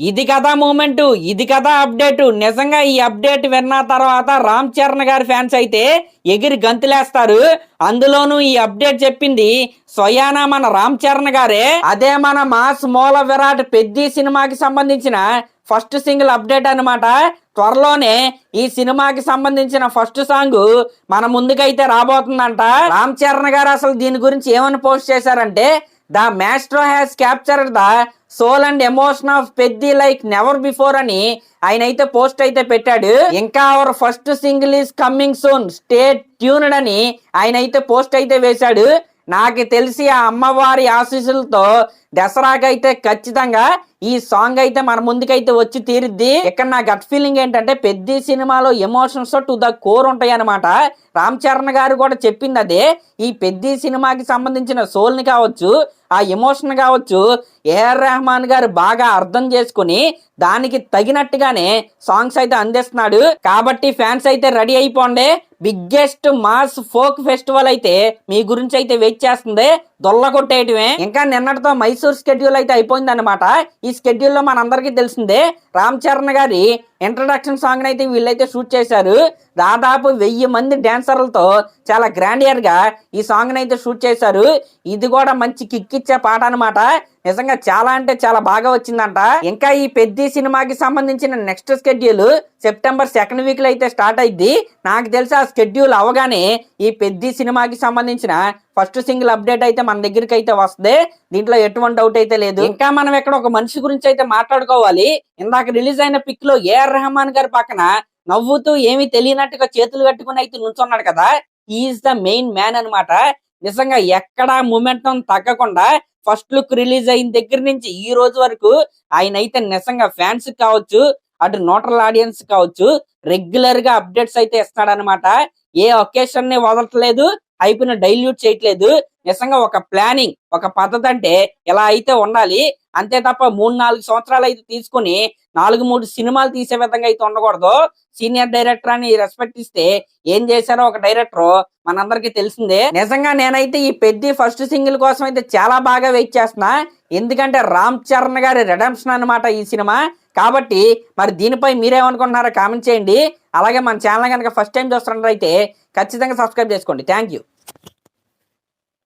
ఇది కదా మూమెంట్ ఇది కదా అప్డేట్. నిజంగా ఈ అప్డేట్ విన్న తర్వాత రామ్ చరణ్ గారి ఫ్యాన్స్ అయితే ఎగిరి గంతులేస్తారు. అందులోనూ ఈ అప్డేట్ చెప్పింది స్వయానా మన రామ్ చరణ్ గారే. అదే మన మాస్ మూల విరాట్ పెద్ది సినిమాకి సంబంధించిన ఫస్ట్ సింగిల్ అప్డేట్ అన్నమాట. త్వరలోనే ఈ సినిమాకి సంబంధించిన ఫస్ట్ సాంగ్ మన ముందుకైతే రాబోతుందంట. రామ్ చరణ్ గారు అసలు దీని గురించి ఏమని పోస్ట్ చేశారంటే the maestro has captured the soul and emotion of Peddi like never before అని ఆయన అయితే పోస్ట్ అయితే పెట్టాడు. ఇంకా our first single is coming soon stay tuned అని ఆయన అయితే పోస్ట్ అయితే వేశాడు. నాకు తెలిసి ఆ అమ్మవారి ఆశీస్సులతో దసరాకైతే ఖచ్చితంగా ఈ సాంగ్ అయితే మన ముందుకైతే వచ్చి తీరుద్ది. ఇక్కడ నా గట్ ఫీలింగ్ ఏంటంటే పెద్ద సినిమాలో ఎమోషన్స్ టు ద కోర్ ఉంటాయి అనమాట రామ్ చరణ్ గారు కూడా చెప్పింది అదే. ఈ పెద్ద సినిమాకి సంబంధించిన సోల్ని కావచ్చు ఆ ఎమోషన్ కావచ్చు ఏఆర్ రెహమాన్ గారు బాగా అర్థం చేసుకుని దానికి తగినట్టుగానే సాంగ్స్ అయితే అందిస్తున్నాడు. కాబట్టి ఫ్యాన్స్ అయితే రెడీ అయిపోండి. బిగ్గెస్ట్ మాస్ ఫోక్ ఫెస్టివల్ అయితే మీ గురించి అయితే వెయిట్ చేస్తుంది. దొల్ల కొట్టేయటమే ఇంకా నిన్నటితో మైసూర్ స్కెడ్యూల్ అయితే అయిపోయింది అనమాట ఈ స్కెడ్యూల్లో మనందరికీ తెలిసిందే రామ్ చరణ్ గారి ఇంట్రడక్షన్ సాంగ్ అయితే వీళ్ళైతే షూట్ చేశారు. దాదాపు వెయ్యి మంది డాన్సర్లతో చాలా గ్రాండియర్గా ఈ సాంగ్ అయితే షూట్ చేశారు. ఇది కూడా మంచి కిక్ ఇచ్చే పాట అనమాట నిజంగా చాలా అంటే చాలా బాగా వచ్చిందంట. ఇంకా ఈ పెద్ద సినిమాకి సంబంధించిన నెక్స్ట్ స్కెడ్యూల్ సెప్టెంబర్ సెకండ్ వీక్లో అయితే స్టార్ట్ అయింది నాకు తెలిసి ఆ స్కెడ్యూల్ అవగానే ఈ పెద్ద సినిమాకి సంబంధించిన ఫస్ట్ సింగిల్ అప్డేట్ అయితే మన దగ్గరికి అయితే వస్తుంది. దీంట్లో ఎటువంటి డౌట్ అయితే లేదు. ఇంకా మనం ఇక్కడ ఒక మనిషి గురించి అయితే మాట్లాడుకోవాలి. ఇందాక రిలీజ్ అయిన పిక్లో ఏఆర్ రెహమాన్ గారి పక్కన నవ్వుతూ ఏమీ తెలియనట్టుగా చేతులు కట్టుకుని అయితే నుంచున్నాడు కదా. ఈజ్ ద మెయిన్ మ్యాన్ అన్నమాట. నిజంగా ఎక్కడా మూమెంటం తగ్గకుండా ఫస్ట్ లుక్ రిలీజ్ అయిన దగ్గర నుంచి ఈ రోజు వరకు ఆయన అయితే నిజంగా ఫ్యాన్స్ కావచ్చు అటు నోటల్ ఆడియన్స్ కావచ్చు రెగ్యులర్గా అప్డేట్స్ అయితే ఇస్తాడనమాట ఏ ఒకేషన్ని వదలట్లేదు అయిపోయిన డైల్యూట్ చేయట్లేదు. నిజంగా ఒక ప్లానింగ్ ఒక పద్ధతి అంటే ఎలా అయితే ఉండాలి అంతే తప్ప మూడు నాలుగు సంవత్సరాలు అయితే తీసుకుని నాలుగు మూడు సినిమాలు తీసే విధంగా అయితే ఉండకూడదు. సీనియర్ డైరెక్టర్ అని రెస్పెక్ట్ ఇస్తే ఏం చేశారో ఒక డైరెక్టర్ మనందరికీ తెలిసిందే. నిజంగా నేనైతే ఈ పెద్ద ఫస్ట్ సింగిల్ కోసం అయితే చాలా బాగా వెయిట్ చేస్తున్నా. ఎందుకంటే రామ్ చరణ్ గారి రెడమ్షన్ అన్నమాట ఈ సినిమా. కాబట్టి మరి దీనిపై మీరేమనుకుంటున్నారో కామెంట్ చేయండి. అలాగే మన ఛానల్ కనుక ఫస్ట్ టైం చూస్తున్నట్లయితే ఖచ్చితంగా సబ్స్క్రైబ్ చేసుకోండి. Thank you